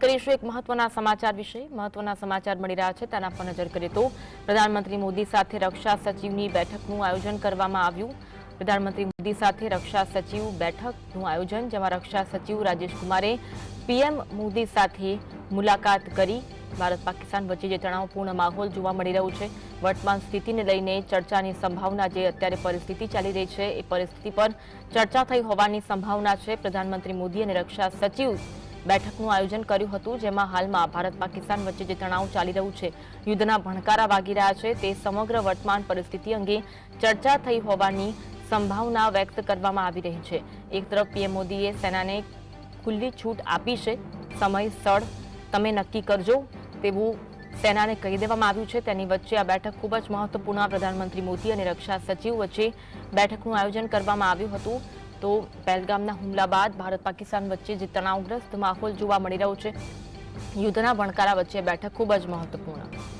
કરીશું એક મહત્વના સમાચાર વિશે મહત્વના સમાચાર મળી રહ્યા છે તેના પર નજર કરીએ તો પ્રધાનમંત્રી મોદી સાથે રક્ષા સચિવની બેઠકનું આયોજન કરવામાં આવ્યું પ્રધાનમંત્રી મોદી સાથે રક્ષા સચિવ બેઠકનું આયોજન જેમાં રક્ષા સચિવ રાજેશ કુમારે પીએમ મોદી સાથે મુલાકાત કરી ભારત પાકિસ્તાન વચ્ચે જે તણાવપૂર્ણ માહોલ જોવા મળી રહ્યો છે વર્તમાન સ્થિતિને લઈને ચર્ચાની સંભાવના જે અત્યારે પરિસ્થિતિ ચાલી રહી છે એ પરિસ્થિતિ પર ચર્ચા થઈ હોવાની સંભાવના છે પ્રધાનમંત્રી મોદી અને રક્ષા સચિવ બેઠકનું આયોજન કર્યું હતું, જેમાં હાલમાં ભારત પાકિસ્તાન વચ્ચે જે તણાવ ચાલી રહ્યું છે, યુદ્ધના ભણકારા વાગી રહ્યા છે, તે સમગ્ર વર્તમાન પરિસ્થિતિ અંગે ચર્ચા થઈ હોવાની સંભાવના વ્યક્ત કરવામાં આવી રહી છે. એક તરફ પીએમ મોદીએ સેનાને ખુલ્લી છૂટ આપી છે, સમય સ્થળ તમે નક્કી કરજો તેવું સેનાને કહી દેવામાં આવ્યું છે. તેની વચ્ચે આ બેઠક ખૂબ જ મહત્વપૂર્ણ, પ્રધાનમંત્રી મોદી અને રક્ષા સચિવ વચ્ચે બેઠકનું આયોજન કરવામાં આવ્યું હતું. તો પહેલગામના હુમલા બાદ ભારત પાકિસ્તાન વચ્ચે જે તણાવગ્રસ્ત માહોલ જોવા મળી રહ્યો છે, યુદ્ધના ભણકારા વચ્ચે બેઠક ખૂબ જ મહત્વપૂર્ણ.